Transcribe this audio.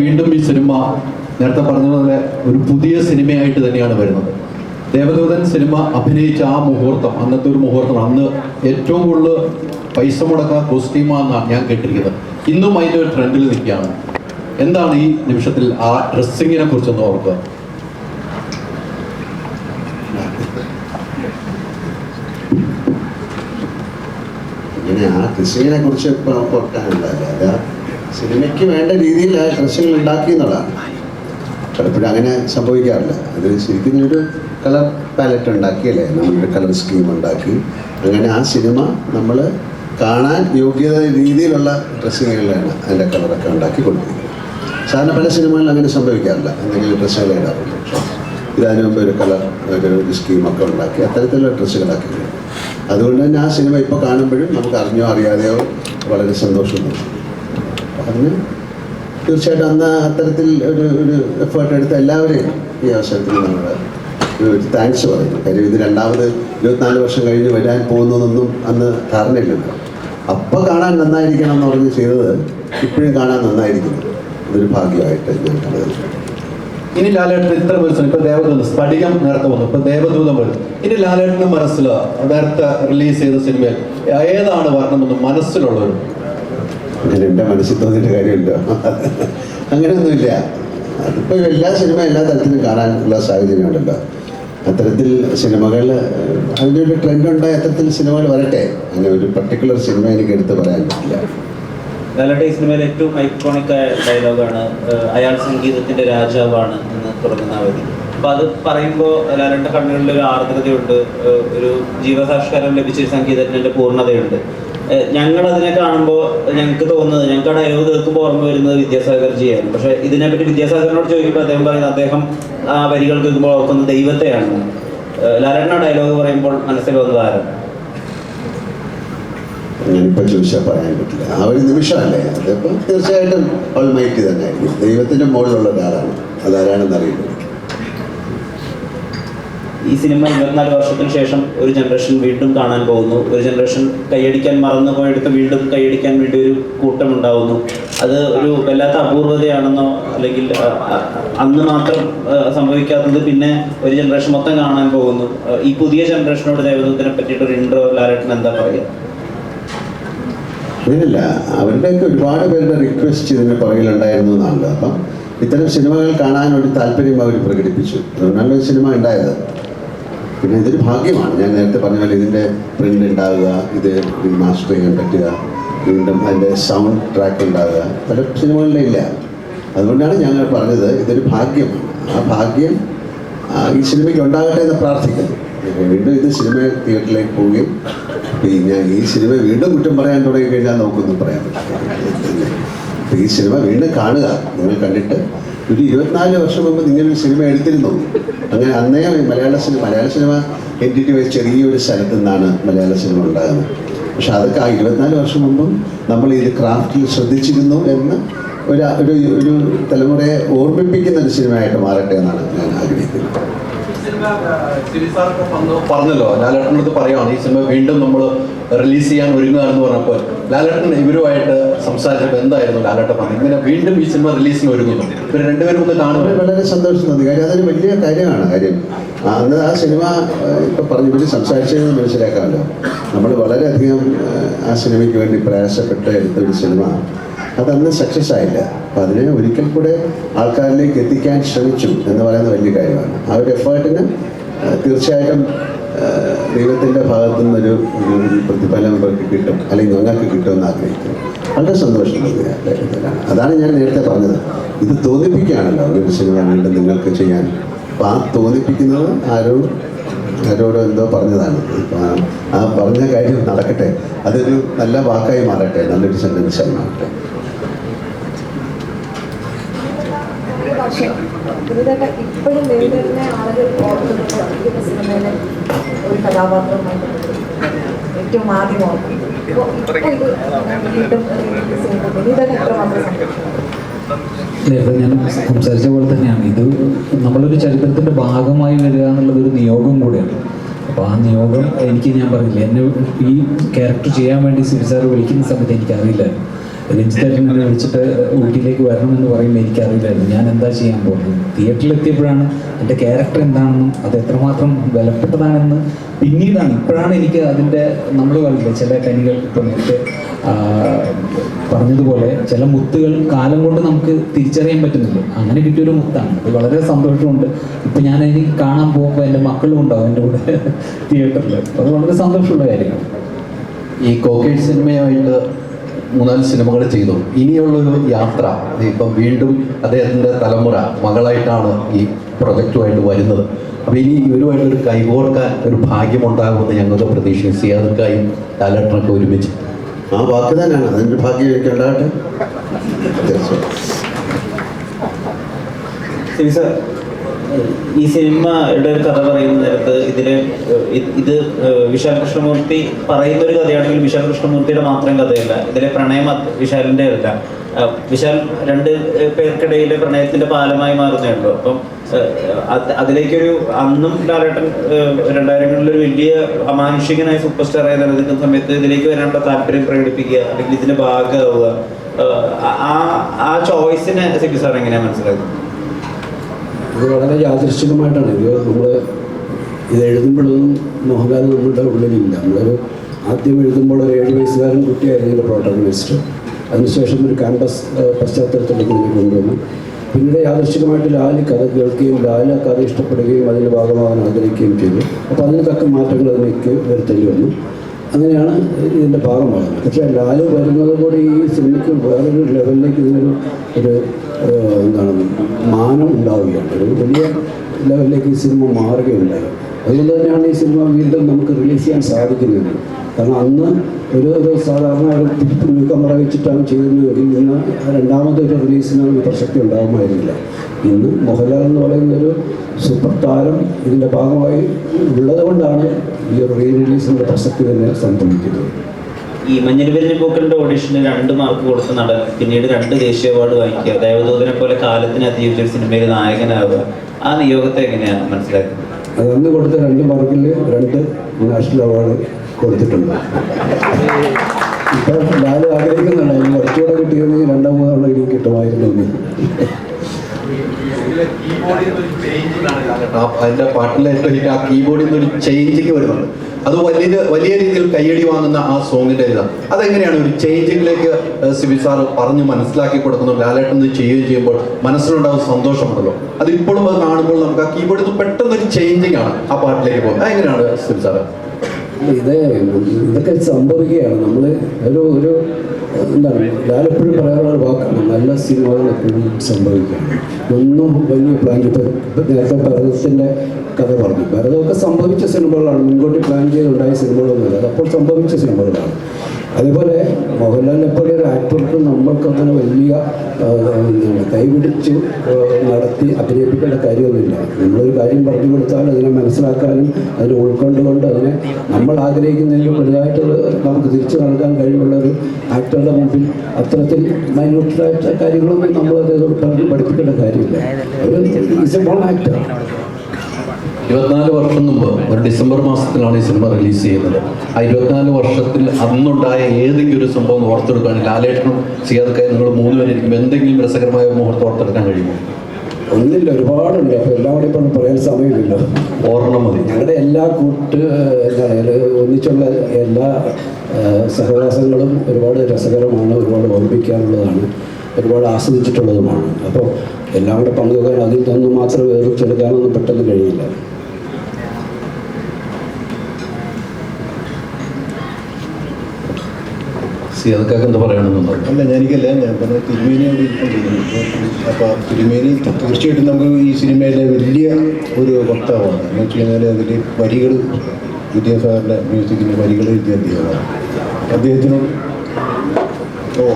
വീണ്ടും ഈ സിനിമ നേരത്തെ പറഞ്ഞതുപോലെ ഒരു പുതിയ സിനിമയായിട്ട് തന്നെയാണ് വരുന്നത്. ദേവദൂതൻ സിനിമ അഭിനയിച്ച ആ മുഹൂർത്തം അന്നത്തെ ഒരു മുഹൂർത്തം അന്ന് ഏറ്റവും കൂടുതൽ പൈസ മുടക്കുന്ന കോസ്റ്റ്യൂമാണെന്നാണ് ഞാൻ കേട്ടിരിക്കുന്നത്. ഇന്നും അതിന്റെ ഒരു ട്രെൻഡിൽ നിൽക്കുകയാണ്. എന്താണ് ഈ നിമിഷത്തിൽ ആ ഡ്രസ്സിങ്ങിനെ കുറിച്ചൊന്ന് ഓർക്കുക. ഇങ്ങനെ ആ ഡ്രസ്സിങ്ങിനെ കുറിച്ച് ഇപ്പൊ നമുക്ക് അത് ആ സിനിമയ്ക്ക് വേണ്ട രീതിയിൽ ആ ഡ്രസ്സുകൾ ഉണ്ടാക്കി എന്നുള്ളതാണ്. പലപ്പോഴും അങ്ങനെ സംഭവിക്കാറില്ല. അത് ശരിക്കും ഒരു കളർ പാലറ്റ് ഉണ്ടാക്കി അല്ലേ നമ്മളൊരു കളർ സ്കീം ഉണ്ടാക്കി. അങ്ങനെ ആ സിനിമ നമ്മൾ കാണാൻ യോഗ്യത രീതിയിലുള്ള ഡ്രസ്സിങ്ങുകളിലാണ് അതിന്റെ കളറൊക്കെ ഉണ്ടാക്കി കൊടുക്കുന്നത് സാധാരണ പല സിനിമകളിലും അങ്ങനെ സംഭവിക്കാറില്ല. എന്തെങ്കിലും ഡ്രസ്സുകൾ ഇടാറുണ്ട്. പക്ഷേ ഇതിനു ഒരു കളർ ഒരു സ്കീമൊക്കെ ഉണ്ടാക്കി. അത്തരത്തിലുള്ള ഡ്രസ്സുകളാക്കി അതുകൊണ്ട് തന്നെ ആ സിനിമ ഇപ്പോൾ കാണുമ്പോഴും നമുക്ക് അറിഞ്ഞോ അറിയാതെയോ വളരെ സന്തോഷം അതിന് തീർച്ചയായിട്ടും അന്ന് അത്തരത്തിൽ ഒരു ഒരു എഫേർട്ട് എടുത്ത എല്ലാവരെയും ഈ അവസരത്തിൽ നമ്മൾ ഒരു താങ്ക്സ് പറയുന്നു. കാര്യം ഇത് രണ്ടാമത് ഇരുപത്തിനാല് വർഷം കഴിഞ്ഞ് വരാൻ പോകുന്നതൊന്നും അന്ന് ധാരണയില്ലല്ലോ. അപ്പോൾ കാണാൻ നന്നായിരിക്കണം എന്ന് പറഞ്ഞ് ചെയ്തത് ഇപ്പോഴും കാണാൻ നന്നായിരിക്കുന്നു. ഇതൊരു ഭാഗ്യമായിട്ട് ഞാൻ കരുതുന്നു. ഇനി ലാലേട്ടൻ ഇത്ര ദിവസം ഇപ്പൊ ദേവദൂതം സ്ഫടികം നേരത്തെ വന്നു ഇപ്പൊ ദേവദൂതം വരും ഇനി ലാലേട്ടന്റെ മനസ്സിൽ നേരത്തെ റിലീസ് ചെയ്ത സിനിമയിൽ ഏതാണ് വരണമെന്ന് മനസ്സിലുള്ളൊരു അങ്ങനെ എന്റെ മനസ്സിൽ തോന്നിയിട്ട് കാര്യമില്ല. അങ്ങനെയൊന്നുമില്ല. അതിപ്പോൾ എല്ലാ സിനിമ എല്ലാ തരത്തിലും കാണാനുള്ള സാഹചര്യമുണ്ടല്ലോ അത്തരത്തിൽ സിനിമകൾ ട്രെൻഡ് ഉണ്ടായ അത്തരത്തിൽ സിനിമകൾ വരട്ടെ? അങ്ങനെ ഒരു പർട്ടിക്കുലർ സിനിമ എനിക്ക് എടുത്ത് പറയാൻ പറ്റില്ല. ലാലേട്ട സിനിമയിലെ ഏറ്റവും ഐക്കോണിക് ആയ ഡയലോഗാണ് അയാൾ സംഗീതത്തിന്റെ രാജാവാണ് എന്ന് തുടങ്ങുന്ന അവധി അപ്പൊ അത് പറയുമ്പോൾ ലാലേട്ട കണ്ണുകളിൽ ഒരു ആർദ്രതയുണ്ട് ഒരു ജീവസാക്ഷാരം ലഭിച്ച ഒരു സംഗീതജ്ഞന്റെ പൂർണതയുണ്ട്. ഞങ്ങൾ അതിനെ കാണുമ്പോൾ ഞങ്ങൾക്ക് തോന്നുന്നത് ഞങ്ങൾക്ക് ഡയലോഗ് കേൾക്കുമ്പോൾ ഓർമ്മ വരുന്നത് വിദ്യാസാഗർ ജിയായിരുന്നു പക്ഷെ ഇതിനെപ്പറ്റി വിദ്യാസാഗറിനോട് ചോദിക്കുമ്പോൾ അദ്ദേഹം പറയുന്നത് അദ്ദേഹം ആ വരികൾ കേൾക്കുമ്പോൾ ഓർക്കുന്നത് ദൈവത്തെയാണ്. ലാലേട്ടൻ ഡയലോഗ് പറയുമ്പോൾ മനസ്സിൽ വന്നത് ആരാണ് ഞാനിപ്പോൾ ചോദിച്ചാൽ പറയാൻ പറ്റില്ല. ആ ഒരു നിമിഷമല്ലേ? അതിപ്പോൾ തീർച്ചയായിട്ടും അവൾ മൈറ്റി തന്നെ ആയിരിക്കും ദൈവത്തിന്റെ മുകളിലുള്ള ഒരാളാണ്. അതാരാണെന്ന് അറിയില്ല. ഈ സിനിമ ഇരുപത്തിനാല് വർഷത്തിന് ശേഷം ഒരു ജനറേഷൻ വീണ്ടും കാണാൻ പോകുന്നു. ഒരു ജനറേഷൻ കൈയടിക്കാൻ മറന്നു പോയെടുത്ത് വീണ്ടും കൈയടിക്കാൻ വേണ്ടി ഒരു കൂട്ടം ഉണ്ടാവുന്നു അത് ഒരു വല്ലാത്ത അപൂർവതയാണെന്നോ അല്ലെങ്കിൽ അന്ന് മാത്രം സംഭവിക്കാത്തത് പിന്നെ ഒരു ജനറേഷൻ മൊത്തം കാണാൻ പോകുന്നു. ഈ പുതിയ ജനറേഷനോട് ദേവദൂതനെ പറ്റിയിട്ട് ഒരു ഇൻട്രോ ലാലേട്ടൻ എന്താ പറയുക? അങ്ങനെയല്ല അവരുടെയൊക്കെ ഒരുപാട് പേരുടെ റിക്വസ്റ്റ് ഇതിന് പുറകിലുണ്ടായിരുന്നു എന്നാണല്ലോ അപ്പം ഇത്തരം സിനിമകൾ കാണാൻ ഒരു താല്പര്യം അവർ പ്രകടിപ്പിച്ചു. അതുകൊണ്ടാണ് ഒരു സിനിമ ഉണ്ടായത്. പിന്നെ ഇതൊരു ഭാഗ്യമാണ്. ഞാൻ നേരത്തെ പറഞ്ഞ പോലെ ഇതിന്റെ പ്രിന്റ് ഉണ്ടാവുക ഇത് മാസ്റ്റർ ചെയ്യാൻ പറ്റുക വീണ്ടും അതിന്റെ സൗണ്ട് ട്രാക്ക് ഉണ്ടാവുക. പല സിനിമകളിലും ഇല്ല. അതുകൊണ്ടാണ് ഞങ്ങൾ പറഞ്ഞത് ഇതൊരു ഭാഗ്യമാണ് ആ ഭാഗ്യം ഈ സിനിമയ്ക്ക് ഉണ്ടാകട്ടെ എന്ന് പ്രാർത്ഥിക്കുന്നു. വീണ്ടും ഇത് സിനിമ തിയേറ്ററിലേക്ക് പോവുകയും പിന്നെ ഈ സിനിമ വീണ്ടും കുറ്റം പറയാൻ തുടങ്ങി കഴിഞ്ഞാൽ നമുക്കൊന്നും പറയാൻ പറ്റില്ല. ഈ സിനിമ വീണ്ടും കാണുക. നിങ്ങൾ കണ്ടിട്ട് ഒരു ഇരുപത്തിനാല് വർഷം മുമ്പ് നിങ്ങളൊരു സിനിമ എടുത്തിരുന്നു? അങ്ങനെ അന്നേ മലയാള സിനിമ മലയാള സിനിമ എന്റിറ്റി വെച്ച് ചെറിയൊരു സ്ഥലത്തു നിന്നാണ് മലയാള സിനിമ ഉണ്ടാകുന്നത്. പക്ഷെ അതൊക്കെ ആ ഇരുപത്തിനാല് വർഷം മുമ്പും നമ്മൾ ഇത് ക്രാഫ്റ്റിൽ ശ്രദ്ധിച്ചിരുന്നു എന്ന് ഒരു ഒരു തലമുറയെ ഓർമ്മിപ്പിക്കുന്ന ഒരു സിനിമയായിട്ട് മാറട്ടെ എന്നാണ് ഞാൻ ആഗ്രഹിക്കുന്നത്. പറഞ്ഞല്ലോ ലാലേട്ടനടുത്ത് പറയുകയാണ് ഈ സിനിമ വീണ്ടും നമ്മൾ റിലീസ് ചെയ്യാൻ ഒരുങ്ങുകയാണെന്ന് പറഞ്ഞപ്പോൾ. ലാലേട്ടൻ ഇവരുമായിട്ട് സംസാരിച്ചപ്പോൾ എന്തായിരുന്നു ലാലേട്ടൻ പറഞ്ഞത്? ഇങ്ങനെ വീണ്ടും ഈ സിനിമ റിലീസിന് ഒരുങ്ങുന്നു. ഇവർ രണ്ടുപേരും ഒന്ന് കാണുമ്പോൾ വളരെ സന്തോഷം തോന്നി കാര്യം അതൊരു വലിയ കാര്യമാണ് കാര്യം. അന്ന് ആ സിനിമ ഇപ്പം പറഞ്ഞു ഇവർ സംസാരിച്ചതെന്ന് മനസ്സിലാക്കാമല്ലോ. നമ്മൾ വളരെയധികം ആ, ആ സിനിമയ്ക്ക് വേണ്ടി പ്രയാസപ്പെട്ട് എടുത്ത ഒരു സിനിമ. അതന്ന് സക്സസ് ആയില്ല. അപ്പം അതിനെ ഒരിക്കൽ കൂടെ ആൾക്കാരിലേക്ക് എത്തിക്കാൻ ശ്രമിച്ചു എന്ന് പറയുന്ന വലിയ കാര്യമാണ്. ആ ഒരു എഫേർട്ടിന് തീർച്ചയായിട്ടും ദൈവത്തിന്റെ ഭാഗത്തു നിന്നൊരു ഒരു പ്രതിഫലം ഇവർക്ക് കിട്ടും. അല്ലെങ്കിൽ ഞങ്ങൾക്ക് കിട്ടുമെന്ന് ആഗ്രഹിക്കുന്നു. വളരെ സന്തോഷം അതാണ് ഞാൻ നേരത്തെ പറഞ്ഞത്. ഇത് തോന്നിപ്പിക്കുകയാണല്ലോ ഒരു സിനിമ വീണ്ടും നിങ്ങൾക്ക് ചെയ്യാൻ. അപ്പം ആ തോന്നിപ്പിക്കുന്നത് ആരോ ആരോടോ എന്തോ പറഞ്ഞതാണ്. ആ പറഞ്ഞ കാര്യം നടക്കട്ടെ. അതൊരു നല്ല വാക്കായി മാറട്ടെ. നല്ലൊരു സെന്റൻസായി മാറട്ടെ പക്ഷേ ഇതിലൊക്കെ ഇപ്പോഴും നേരിടുന്ന ആളുകൾ ഓർക്കുന്നത് അഭിനയ സിനിമയിലെ ഒരു കഥാപാത്രമായി ഏറ്റവും ആദ്യം ഓർക്കുന്നത് ഇതൊക്കെ നേരത്തെ ഞാൻ സംസാരിച്ച പോലെ തന്നെയാണ്. ഇത് നമ്മളൊരു ചരിത്രത്തിന്റെ ഭാഗമായി വരിക എന്നുള്ളത് ഒരു നിയോഗം കൂടിയാണ്. അപ്പോൾ ആ നിയോഗം എനിക്ക് ഞാൻ പറഞ്ഞില്ല എന്നെ ഈ ക്യാരക്ടർ ചെയ്യാൻ വേണ്ടി സിബിസാർ വിളിക്കുന്ന സമയത്ത് എനിക്കറിയില്ലായിരുന്നു. രഞ്ജിത്തേട്ടൻ വിളിച്ചിട്ട് ഊട്ടിയിലേക്ക് വരണമെന്ന് പറയുമ്പോൾ എനിക്കറിയില്ലായിരുന്നു. ഞാൻ എന്താ ചെയ്യാൻ പോകുന്നത്? തിയേറ്ററിൽ എത്തിയപ്പോഴാണ് എന്റെ ക്യാരക്ടർ എന്താണെന്നും അത് എത്രമാത്രം വിലപ്പെട്ടതാണെന്ന് പിന്നീടാണ്. ഇപ്പോഴാണ് എനിക്ക് അതിന്റെ നമ്മൾ പറയില്ല ചില കനികൾ ഇപ്പോൾ നേരത്തെ പറഞ്ഞതുപോലെ ചില മുത്തുകൾ കാലം കൊണ്ട് നമുക്ക് തിരിച്ചറിയാൻ പറ്റുന്നില്ല അങ്ങനെ കിട്ടിയൊരു മുത്താണ്. അത് വളരെ സന്തോഷമുണ്ട്. ഇപ്പം ഞാൻ എനിക്ക് കാണാൻ പോകുമ്പോൾ എന്റെ മക്കളും ഉണ്ടാവും എന്റെ കൂടെ തിയേറ്ററിൽ അത് വളരെ സന്തോഷമുള്ള കാര്യമാണ്. ഈ കോക്കേഡ് സിനിമയായിട്ട് മൂന്നാൽ സിനിമകൾ ചെയ്തു. ഇനിയുള്ളൊരു യാത്ര. ഇപ്പം വീണ്ടും അദ്ദേഹത്തിന്റെ തലമുറ മകളായിട്ടാണ് ഈ പ്രൊജക്റ്റുമായിട്ട് വരുന്നത്. അപ്പോൾ ഇനി ഇവരുമായിട്ടൊരു കൈകോർക്കാൻ ഒരു ഭാഗ്യമുണ്ടാകുമെന്ന് ഞങ്ങൾക്ക് പ്രതീക്ഷിച്ചു സിയാദക്കായും ഡയലക്ടറൊക്കെ ഒരുമിച്ച്. ആ വാക്ക് തന്നെയാണ്. അതിന്റെ ഭാഗ്യം ഉണ്ടാകട്ടെ ശരി സാർ. ഈ സിനിമയുടെ ഒരു കഥ പറയുന്ന നേരത്ത് ഇതിലെ ഇത് വിശാൽ കൃഷ്ണമൂർത്തി പറയുന്ന ഒരു കഥയാണെങ്കിൽ വിശാൽ കൃഷ്ണമൂർത്തിയുടെ മാത്രം കഥയല്ല. ഇതിലെ പ്രണയം വിശാലിന്റെ അല്ല വിശാൽ രണ്ട് പേർക്കിടയിലെ പ്രണയത്തിന്റെ പാലമായി മാറുന്നുണ്ടോ അപ്പം അതിലേക്കൊരു അന്നും ലാലേട്ടൻ രണ്ടായിരങ്ങളിൽ ഒരു വലിയ അമാനുഷികനായ സൂപ്പർ സ്റ്റാറായി നിലനിൽക്കുന്ന സമയത്ത് ഇതിലേക്ക് വരാനുള്ള താല്പര്യം പ്രകടിപ്പിക്കുക അല്ലെങ്കിൽ ഇതിന്റെ ഭാഗമാവുക. ആ ആ ചോയ്സിനെ സിബി സാർ എങ്ങനെയാ മനസ്സിലാക്കുന്നത്? ഇത് വളരെ യാദൃശ്ചികമായിട്ടാണ്. ഇത് നമ്മൾ ഇത് എഴുതുമ്പോഴൊന്നും മോഹൻലാൽ നമ്മളുടെ ഉള്ളിലില്ല. നമ്മളൊരു ആദ്യം എഴുതുമ്പോൾ ഒരു ഏഴ് വയസ്സുകാരൻ കുട്ടിയായിരുന്നു എന്റെ പ്രോട്ടഗണിസ്റ്റ് അതിനുശേഷം ഒരു ക്യാമ്പസ് പശ്ചാത്തലത്തിലേക്ക് നമ്മൾ കൊണ്ടുവന്നു. പിന്നീട് യാദൃശ്ചികമായിട്ട് ലാൽ കഥ കേൾക്കുകയും ലാൽ കഥ ഇഷ്ടപ്പെടുകയും അതിന്റെ ഭാഗമാകാൻ ആഗ്രഹിക്കുകയും ചെയ്തു. അപ്പോൾ അതിന് തക്ക മാറ്റങ്ങൾ അതിലേക്ക് വരുത്തേണ്ടി വന്നു. അങ്ങനെയാണ് ഇതിന്റെ ഭാഗമാകുന്നത് പക്ഷേ ലാൽ വരുന്നത് കൂടി ഈ സിനിമയ്ക്ക് വേറൊരു ലെവലിലേക്ക് ഇതിനൊരു ഒരു എന്താണ് മാനം ഉണ്ടാവുകയാണ്. ഒരു വലിയ ലെവലിലേക്ക് ഈ സിനിമ മാറുകയുണ്ടായി. അതുകൊണ്ട് തന്നെയാണ് ഈ സിനിമ വീണ്ടും നമുക്ക് റിലീസ് ചെയ്യാൻ സാധിക്കുന്നത്. കാരണം അന്ന് ഒരു ഒരു സാധാരണ ഒരു ന്യൂ കമറ വെച്ചിട്ടാണ് ചെയ്യുന്നതെങ്കിൽ ഇന്ന് രണ്ടാമത്തെ ഒരു റിലീസിന് ഒരു പ്രസക്തി ഉണ്ടാകുമായിരുന്നില്ല. ഇന്ന് മോഹൻലാൽ എന്ന് പറയുന്ന ഒരു സൂപ്പർ താരം ഇതിന്റെ ഭാഗമായി ഉള്ളത് കൊണ്ടാണ് ഈ ഒരു റീ റിലീസിന്റെ പ്രസക്തി തന്നെ സംഭവിക്കുന്നത് ഈ മഞ്ഞിൽവരിഞ്ഞ പൂക്കളുടെ ഓഡിഷന് രണ്ട് മാർക്ക് കൊടുത്ത നടൻ പിന്നീട് രണ്ട് ദേശീയ അവാർഡ് വാങ്ങിക്കുക. ദേവദൂതനെ പോലെ കാലത്തിന് അതിജീവിച്ച ഒരു സിനിമയിൽ നായകനാവുക. ആ നിയോഗത്തെ എങ്ങനെയാണ് മനസ്സിലാക്കുന്നത്? അത് അന്ന് കൊടുത്ത രണ്ട് മാർക്കിൽ രണ്ട് നാഷണൽ അവാർഡ് കൊടുത്തിട്ടുണ്ട്. ഇപ്പം ലാൽ ആഗ്രഹിക്കുന്നുണ്ട് അതിന് കുറച്ചുകൂടെ കിട്ടിയിരുന്നെങ്കിൽ രണ്ടോ മൂന്നോ ഇനി കിട്ടുമായിരുന്നു എന്ന്. അതിന്റെ പാട്ടിലെ ആ കീബോർഡിൽ നിന്ന് ഒരു ചേഞ്ചിങ് വരുന്നുണ്ട് അത് വലിയ വലിയ രീതിയിൽ കയ്യടി വാങ്ങുന്ന ആ സോങ്ങിന്റെ ഇതാണ്. അതെങ്ങനെയാണ് ഒരു ചേഞ്ചിങ്ങിലേക്ക് സിബി സാർ പറഞ്ഞ് മനസ്സിലാക്കി കൊടുക്കുന്നു ലാലേട്ടൻ ചെയ്യുകയും ചെയ്യുമ്പോൾ മനസ്സിലുണ്ടാവുന്ന സന്തോഷമുണ്ടല്ലോ അത് ഇപ്പോഴും അത് കാണുമ്പോൾ നമുക്ക് ആ കീബോർഡിൽ നിന്ന് പെട്ടെന്ന് ഒരു ചേഞ്ചിങ് ആണ് ആ പാട്ടിലേക്ക് പോകുന്നത്. അതെങ്ങനെയാണ് സിബി സാറ്? ഇത് ഇതൊക്കെ സംഭവിക്കുകയാണ്. നമ്മൾ ഒരു ഒരു എന്താണ് ഞാനെപ്പോഴും പറയാനുള്ള വാക്കാണ് നല്ല സിനിമകൾ എപ്പോഴും സംഭവിക്കുകയാണ് ഒന്നും വലിയ പ്ലാൻ ഇപ്പം നേരത്തെ ഭരതത്തിന്റെ കഥ പറഞ്ഞു. ഭരതമൊക്കെ സംഭവിച്ച സിനിമകളാണ് മുൻകൂട്ടി പ്ലാൻ ചെയ്തുണ്ടായ സിനിമകളൊന്നുമില്ല അതപ്പോൾ സംഭവിച്ച സിനിമകളാണ്. അതേപോലെ മോഹൻലാലിനെ പോലെ ഒരു ആക്ടർക്ക് നമ്മൾക്ക് അങ്ങനെ വലിയ കൈപിടിച്ച് നടത്തി അഭിനയിപ്പിക്കേണ്ട കാര്യമൊന്നുമില്ല. നമ്മളൊരു കാര്യം പറഞ്ഞു കൊടുത്താൽ അതിനെ മനസ്സിലാക്കാനും അതിനെ ഉൾക്കൊണ്ടുകൊണ്ട് അതിനെ നമ്മൾ ആഗ്രഹിക്കുന്നതിലും വലുതായിട്ട് നമുക്ക് തിരിച്ചു നൽകാൻ കഴിവുള്ള ഒരു ആക്ടറുടെ മുമ്പിൽ അത്തരത്തിൽ മൈന്യൂട്ടായിട്ട് കാര്യങ്ങളൊന്നും നമ്മൾ പറഞ്ഞ് പഠിപ്പിക്കേണ്ട കാര്യമില്ല. ഒരു ഇസ് എ ആക്ടർ. ഇരുപത്തിനാല് വർഷം മുമ്പ് ഒരു ഡിസംബർ മാസത്തിലാണ് ഈ സിനിമ റിലീസ് ചെയ്യുന്നത്. ആ ഇരുപത്തിനാല് വർഷത്തിൽ അന്നുണ്ടായ ഏതെങ്കിലും ഒരു സംഭവം ഓർത്തെടുക്കുകയാണ് ലാലേട്ടനും സിയാദക്കായി നിങ്ങൾ മൂന്ന് മൂന്നുപേരിരിക്കും എന്തെങ്കിലും രസകരമായ മുഹൂർത്തം ഓർത്തെടുക്കാൻ കഴിയുമോ? ഒന്നില്ല ഒരുപാടുണ്ട്. അപ്പോൾ എല്ലാവരുടെ ഇപ്പം പറയാൻ സമയമില്ല ഓർമ്മ മതി. ഞങ്ങളുടെ എല്ലാ കൂട്ട് ഒന്നിച്ചുള്ള എല്ലാ സഹവാസങ്ങളും ഒരുപാട് രസകരമാണ് ഒരുപാട് ഓർമ്മിക്കാനുള്ളതാണ് ഒരുപാട് ആസ്വദിച്ചിട്ടുള്ളതുമാണ്. അപ്പോൾ എല്ലാം കൂടെ പങ്കുവെക്കാൻ അതിൽ നിന്ന് മാത്രം വേർതിരിച്ചെടുക്കാനൊന്നും പെട്ടെന്ന് കഴിയില്ല. സിയാദക്കാക്ക് എന്താ പറയണമെന്നുണ്ടോ അല്ല ഞാനിക്കല്ല ഞാൻ പറഞ്ഞ തിരുമേനിയോട് അപ്പൊ ആ തിരുമേനി തീർച്ചയായിട്ടും നമുക്ക് ഈ സിനിമയിലെ വലിയ ഒരു വക്താവാണ്. എന്ന് വെച്ച് കഴിഞ്ഞാൽ അതിൽ വരികൾ വിദ്യാസാഗറിന്റെ മ്യൂസിക്കിന്റെ വരികൾ എഴുതിയ അദ്ദേഹമാണ്. അദ്ദേഹത്തിനും ഓ